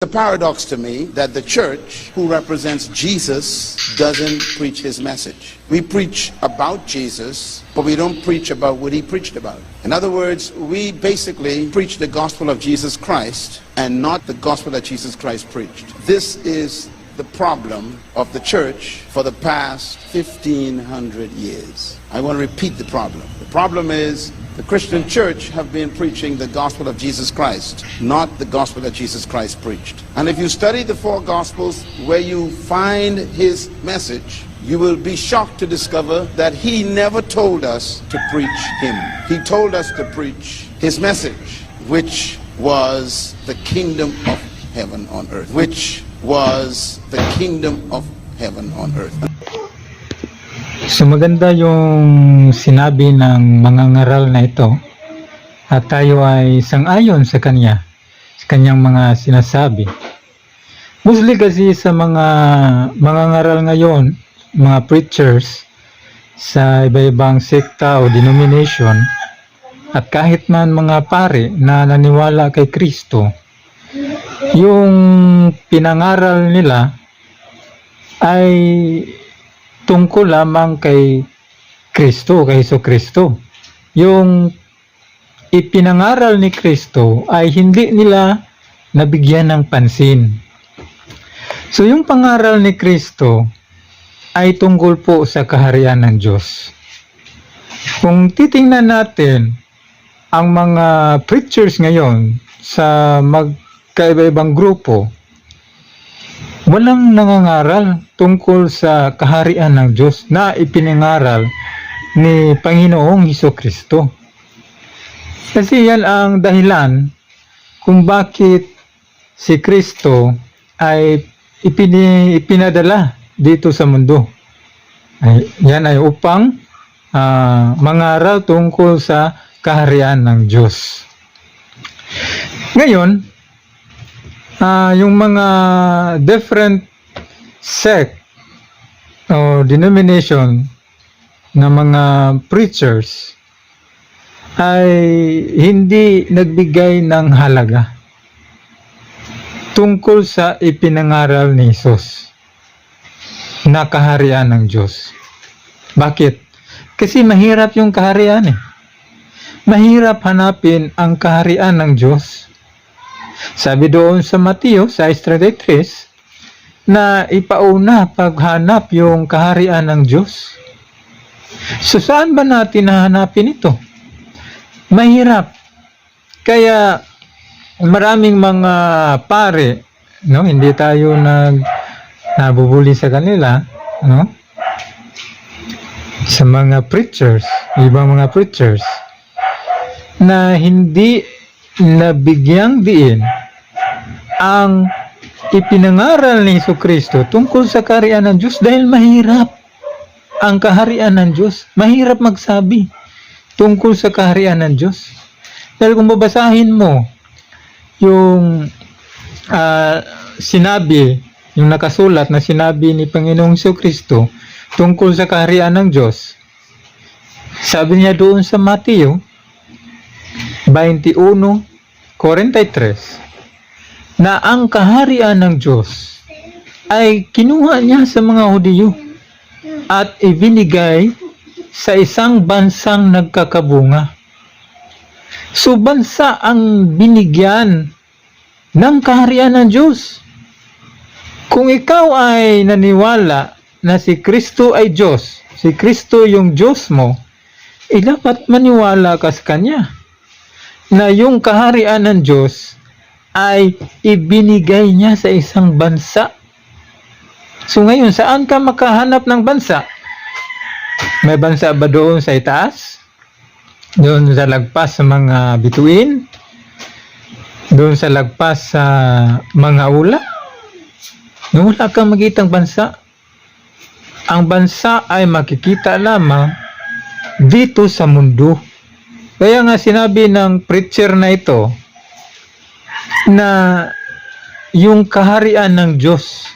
It's a paradox to me that the church, who represents Jesus, doesn't preach his message. We preach about Jesus, but we don't preach about what he preached about. In other words, we basically preach the gospel of Jesus Christ and not the gospel that Jesus Christ preached. This is the problem of the church for the past 1500 years. I want to repeat the problem. The problem is the Christian church have been preaching the gospel of Jesus Christ, not the gospel that Jesus Christ preached. And if you study the four gospels where you find his message, you will be shocked to discover that he never told us to preach him. He told us to preach his message, which was the kingdom of heaven on earth, which was the kingdom of heaven on earth. So maganda yung sinabi ng mga ngaral na ito at tayo ay sang-ayon sa kanya, sa kanyang mga sinasabi. Mostly kasi sa mga mga ngaral ngayon, mga preachers sa iba-ibang sekta o denomination at kahit man mga pare na naniwala kay Kristo, yung pinangaral nila ay tungkol lamang kay Kristo, kay Hesus Kristo. Yung ipinangaral ni Kristo ay hindi nila nabigyan ng pansin. So yung pangaral ni Kristo ay tungkol po sa kaharian ng Diyos. Kung titingnan natin ang mga preachers ngayon sa magkaiba-ibang grupo, walang nangangaral tungkol sa kaharian ng Diyos na ipinangaral ni Panginoong Heso Kristo. Kasi yan ang dahilan kung bakit si Kristo ay ipini, ipinadala dito sa mundo. Ay, yan ay upang ah, mangaral tungkol sa kaharian ng Diyos. Ngayon, ah yung mga different sect o denomination na mga preachers ay hindi nagbigay ng halaga tungkol sa ipinangaral ni Jesus na kaharian ng Diyos. Bakit? Kasi mahirap yung kaharian eh. Mahirap hanapin ang kaharian ng Diyos. Sabi doon sa Mateo 6.33 na ipauna paghanap yung kaharian ng Diyos. So saan ba natin hahanapin ito? Mahirap. Kaya maraming mga pare, no, hindi tayo nag nabubuli sa kanila, no? Sa mga preachers, ibang mga preachers na hindi nabigyang diin ang ipinangaral ni Yesu Kristo tungkol sa kaharian ng Diyos dahil mahirap ang kaharian ng Diyos. Mahirap magsabi tungkol sa kaharian ng Diyos. Dahil kung babasahin mo yung ah, sinabi, yung nakasulat na sinabi ni Panginoong Yesu Kristo tungkol sa kaharian ng Diyos, sabi niya doon sa Mateo 21.43 na ang kaharian ng Diyos ay kinuha niya sa mga Hudiyo at ibinigay sa isang bansang nagkakabunga. So bansa ang binigyan ng kaharian ng Diyos. Kung ikaw ay naniwala na si Kristo ay Diyos, si Kristo yung Diyos mo, eh dapat maniwala ka sa Kanya na yung kaharian ng Diyos ay ibinigay niya sa isang bansa. So ngayon, saan ka makahanap ng bansa? May bansa ba doon sa itaas? Doon sa lagpas sa mga bituin? Doon sa lagpas sa mga ula? No, wala kang makitang bansa. Ang bansa ay makikita lamang dito sa mundo. Kaya nga sinabi ng preacher na ito na yung kaharian ng Diyos,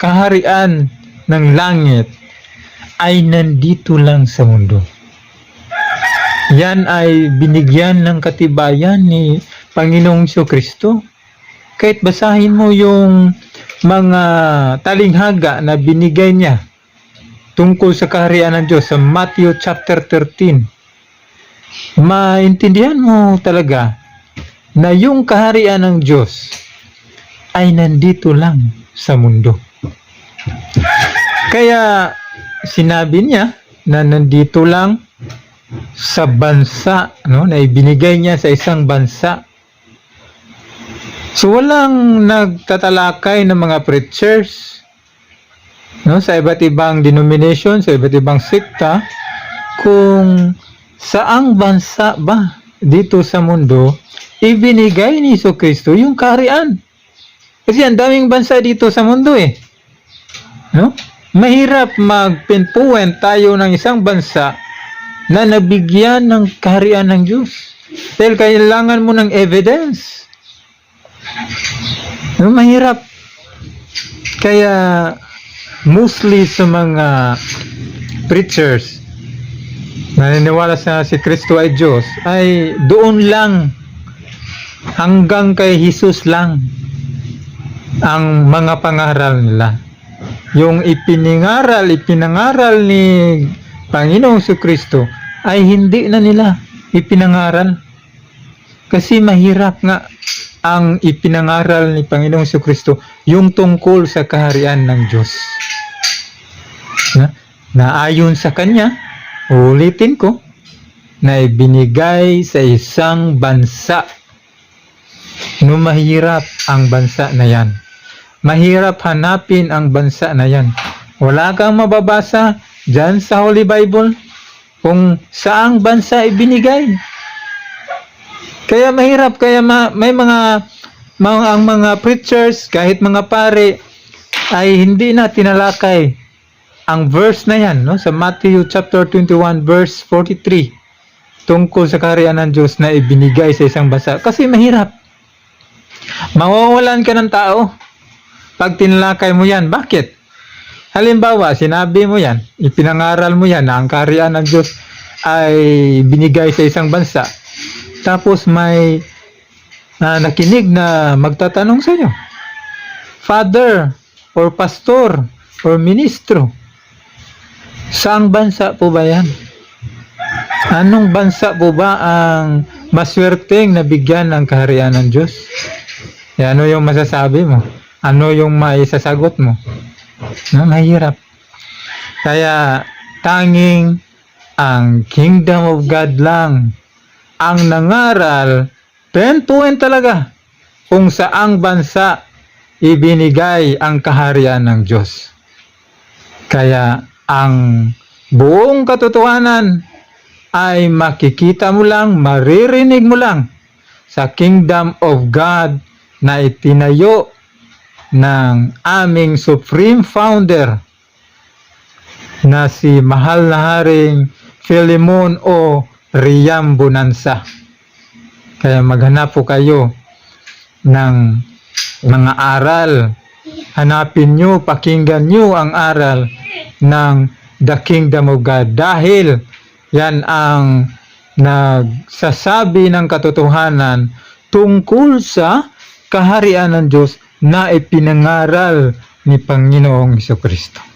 kaharian ng langit ay nandito lang sa mundo. Yan ay binigyan ng katibayan ni Panginoong Kristo Kahit basahin mo yung mga talinghaga na binigay niya tungkol sa kaharian ng Diyos sa Matthew chapter 13, maintindihan mo talaga na yung kaharian ng Diyos ay nandito lang sa mundo. Kaya sinabi niya na nandito lang sa bansa, no, na ibinigay niya sa isang bansa. So walang nagtatalakay ng mga preachers no, sa iba't ibang denomination, sa iba't ibang sekta kung saang bansa ba dito sa mundo ibinigay ni Iso Kristo yung kaharian. Kasi ang daming bansa dito sa mundo eh. No? Mahirap magpinpuwen tayo ng isang bansa na nabigyan ng kaharian ng Diyos. Dahil kailangan mo ng evidence. No, mahirap. Kaya mostly sa mga preachers naniniwala sa si Kristo ay Diyos ay doon lang hanggang kay Jesus lang ang mga pangaral nila. Yung ipiningaral, ipinangaral ni Panginoong Kristo ay hindi na nila ipinangaral. Kasi mahirap nga ang ipinangaral ni Panginoong Kristo yung tungkol sa kaharian ng Diyos. Na, na ayon sa Kanya, ulitin ko, na ibinigay sa isang bansa no mahirap ang bansa na yan. Mahirap hanapin ang bansa na yan. Wala kang mababasa dyan sa Holy Bible kung saang bansa ibinigay. Kaya mahirap, kaya ma- may mga, mga ang mga preachers, kahit mga pare, ay hindi na tinalakay ang verse na yan, no? sa Matthew chapter 21 verse 43 tungkol sa kaharian ng Diyos na ibinigay sa isang bansa. Kasi mahirap. Mawawalan ka ng tao pag tinalakay mo yan. Bakit? Halimbawa, sinabi mo yan, ipinangaral mo yan na ang kaharian ng Diyos ay binigay sa isang bansa. Tapos may na nakinig na magtatanong sa iyo. Father or pastor or ministro, saang bansa po ba yan? Anong bansa po ba ang maswerteng nabigyan ng kaharian ng Diyos? Eh, ano yung masasabi mo? Ano yung maisasagot mo? No, mahirap. Kaya tanging ang kingdom of God lang ang nangaral pentuin talaga kung saang bansa ibinigay ang kaharian ng Diyos. Kaya ang buong katotohanan ay makikita mo lang, maririnig mo lang sa kingdom of God na itinayo ng aming supreme founder na si mahal na haring Philemon o Riam Bonanza. Kaya maghanap po kayo ng mga aral. Hanapin nyo, pakinggan nyo ang aral ng The Kingdom of God dahil yan ang nagsasabi ng katotohanan tungkol sa kaharian ng Diyos na ipinangaral ni Panginoong Kristo.